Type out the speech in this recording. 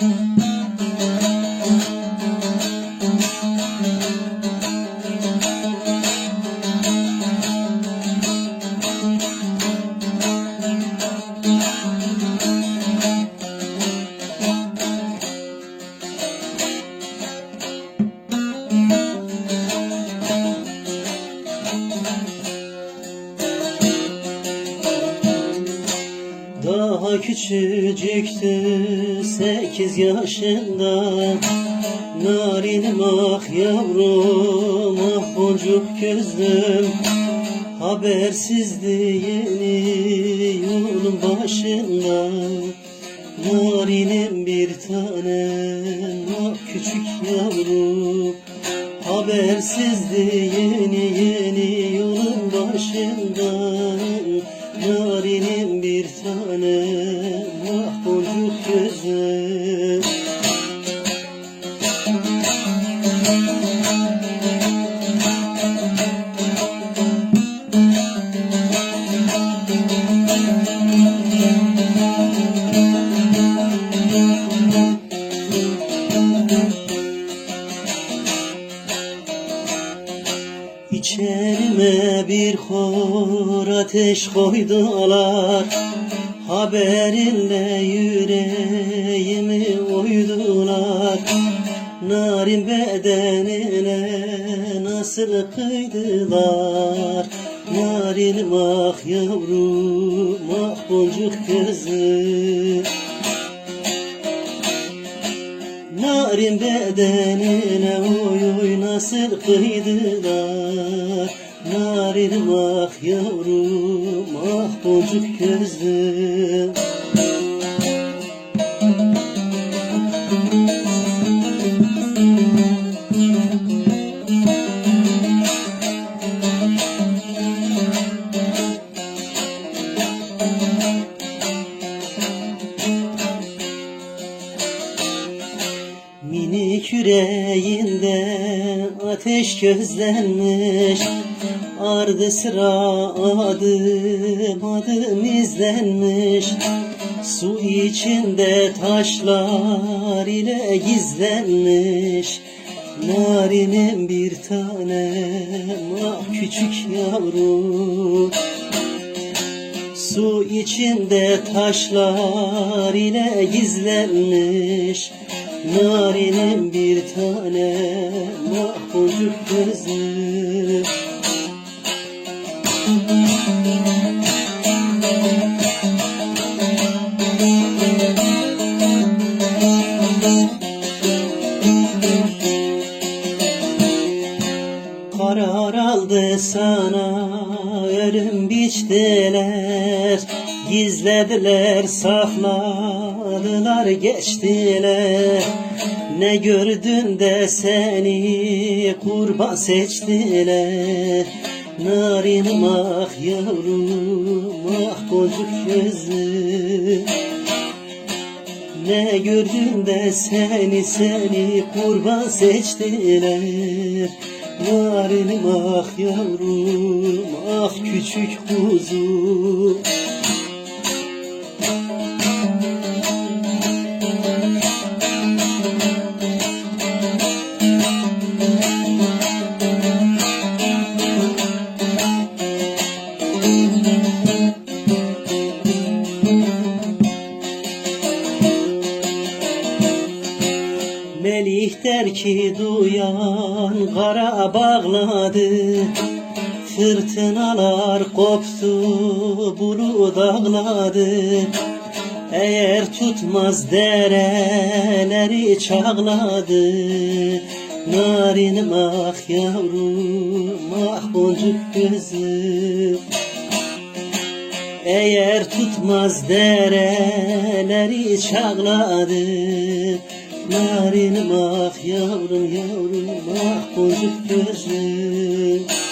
Música Daha küçücüktü sekiz yaşında. Narinim ah yavrum ah boncuk gözlüm. Habersizdi yeni yolun başında. Narinim bir tanem ah küçük yavrum Habersizdi yeni yeni yolun başından İçerime bir hor ateş koydular Haberinle yüreğimi oydular Narin bedenine nasıl kıydılar? Narinim ah yavrum ah boncuk kızım Narin bedenine oy oy nasıl kıydılar Narinim ah yavrum ah boncuk gözüm. Minik yüreğinde ateş gözlenmiş Ardı sıra adım adım izlenmiş. Su içinde taşlar ile gizlenmiş. Narinim bir tanem ah küçük yavrum Su içinde taşlar ile gizlenmiş Narinim bir tane mahvucuk gözüm Karar aldı sana ölüm biçtiler Gizlediler sakladılar geçtiler. Ne gördün de seni kurban seçtiler. Narinim ah yavrum ah boncuk gözlüm ne gördün de seni seni kurban seçtiler. Narinim ah yavrum ah küçük kuzum ki duyan kara bağladı. Fırtınalar koptu bulut ağladı Eğer tutmaz dereleri çağladı. Narinim ah yavrum ah boncuk gözüm eğer tutmaz dereleri çağladı Narinim ah yavrum yavrum ah boncuk gözüm